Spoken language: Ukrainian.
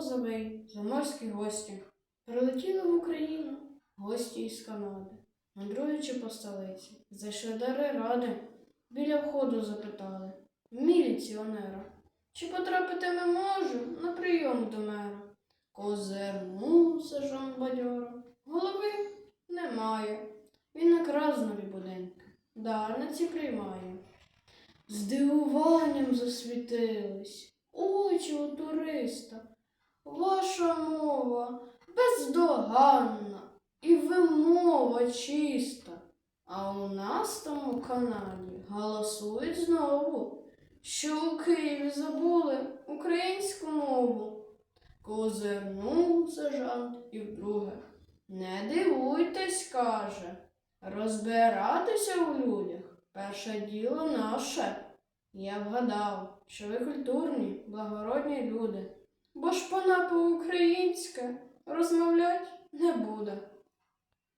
розовий заморські гості. Прилетіли в Україну гості із Канади, мандруючи по столиці, зайшли до ради, біля входу запитали міліціонера, чи потрапити ми можемо на прийом до мера. Козирнувся Жан бадьоро, голови немає. Він якраз нові будинки, дарниці приймає. Здивуванням засвітились очі у туриста. Ваша мова бездоганна і вимова чиста. А у нас там у Канаді голосують знову, що у Києві забули українську мову. Козирнув сержант і вдруге. Не дивуйтесь, каже, розбиратися у людях перше діло наше. Я вгадав, що ви культурні, благородні люди, бо ж вона по-українськи розмовлять не буде.